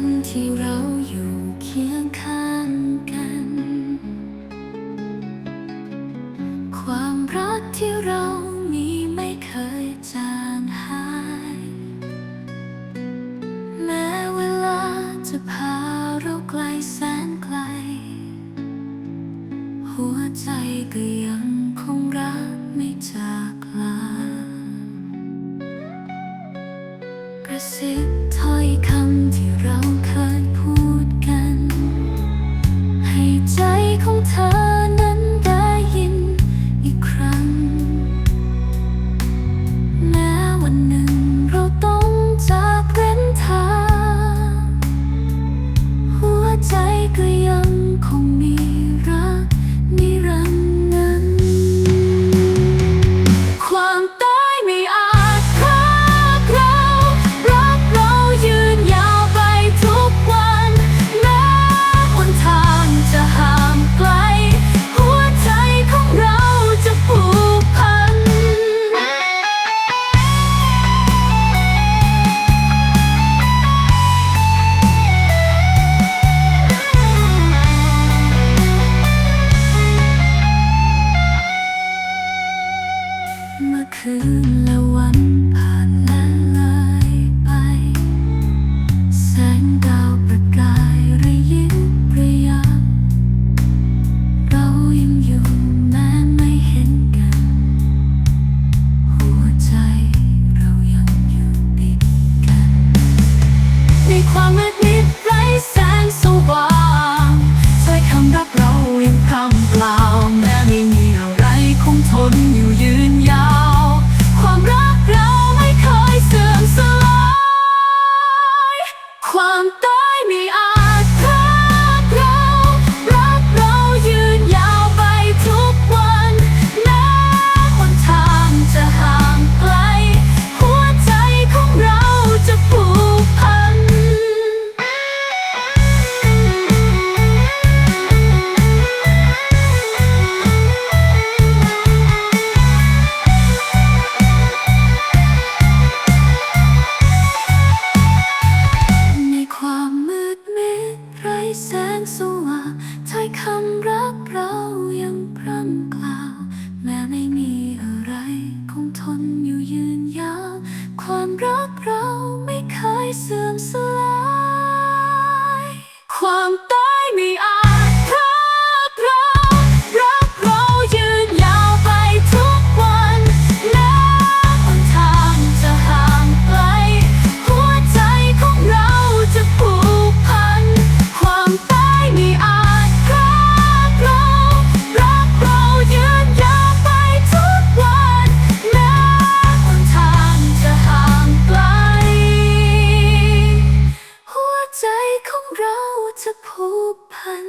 วันที่เราอยู่เคียงข้างกัน ความรักที่เรามีไม่เคยจางหาย แม้เวลาจะพาเราไกลแสนไกล หัวใจก็ยังคงรักไม่จาก ความมืดมิดไร้แสงสว่างใช้คำรักเรายังพร่ำเปล่าแม้ไม่มีอะไรคงทนอยู่ยืนยาว งสว่างถ้อยคำรักเรายังพร่ำกล่าว แม้ไม่มีอะไรคงทนอยู่ยืนยาวความรักเราไม่เคยเสื่อมสลาย ความตายไม่ เราจะผูกพัน